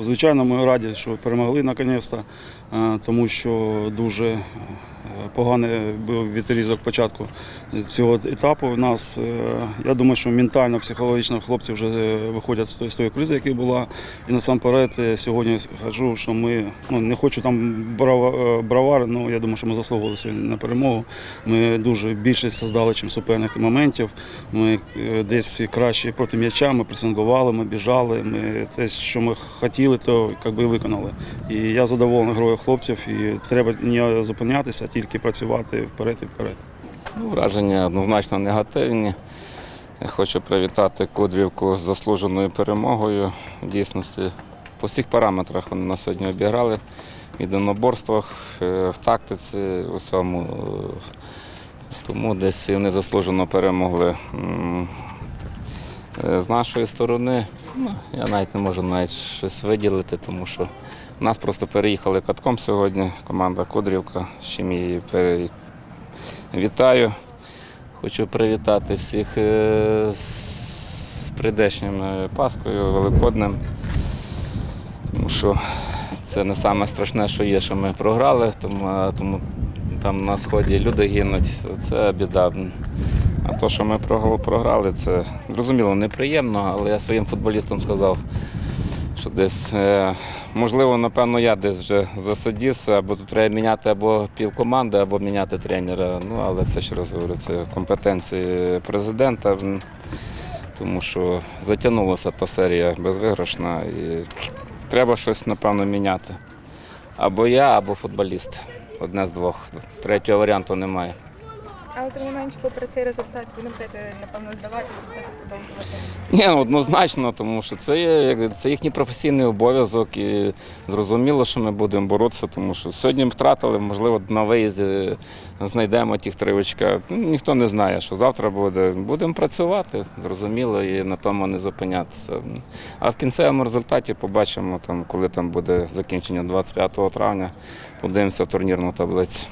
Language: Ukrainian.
Звичайно, ми раді, що перемогли наконець-то, е, тому що дуже поганий був відрізок початку цього етапу. У нас, е, я думаю, що ментально, психологічно хлопці вже е, виходять з тої, з тої кризи, яка була. І насамперед е, сьогодні кажу, що ми ну, не хочу там брава- е, але я думаю, що ми заслуговували сьогодні на перемогу. Ми дуже більше создали, чим суперники моментів. Ми десь краще проти м'яча, ми пресингували, ми біжали. Ми те, що ми хотіли, то якби, виконали. І я задоволений грою хлопців. І треба не зупинятися, тільки працювати вперед і вперед. Ну, враження однозначно негативні. Я хочу привітати Кудрівку з заслуженою перемогою. В дійсності по всіх параметрах вони нас сьогодні обіграли. В єдиноборствах, е, в тактиці, у всьому. Е, Тому десь вони заслужено перемогли. Е, З нашої сторони, я навіть не можу навіть щось виділити, тому що нас просто переїхали катком сьогодні, команда Кудрівка, з чим її Вітаю. Хочу привітати всіх е, з прийдешнім е, Паскою, Великоднем. Тому що це не саме страшне, що є, що ми програли, тому, тому там на сході люди гинуть, це біда. А то, що ми програли- це зрозуміло неприємно, але я своїм футболістам сказав, що десь, е, можливо, напевно, я десь вже засадився, або тут треба міняти або півкоманди, або міняти тренера. Ну, але це ще раз говорю, це компетенції президента, тому що затягнулася та серія безвиграшна і треба щось, напевно, міняти. Або я, або футболіст. Одне з двох. Третього варіанту немає. Але тим не менш, попри цей результат, ви не будете, напевно, здаватися, будете продовжувати. Ні, ну, однозначно, тому що це, є, це їхній професійний обов'язок і зрозуміло, що ми будемо боротися, тому що сьогодні втратили, можливо, на виїзді знайдемо ті три очка. Ну, ніхто не знає, що завтра буде. Будемо працювати, зрозуміло, і на тому не зупинятися. А в кінцевому результаті побачимо, там, коли там буде закінчення 25 травня, подивимося турнірну таблицю.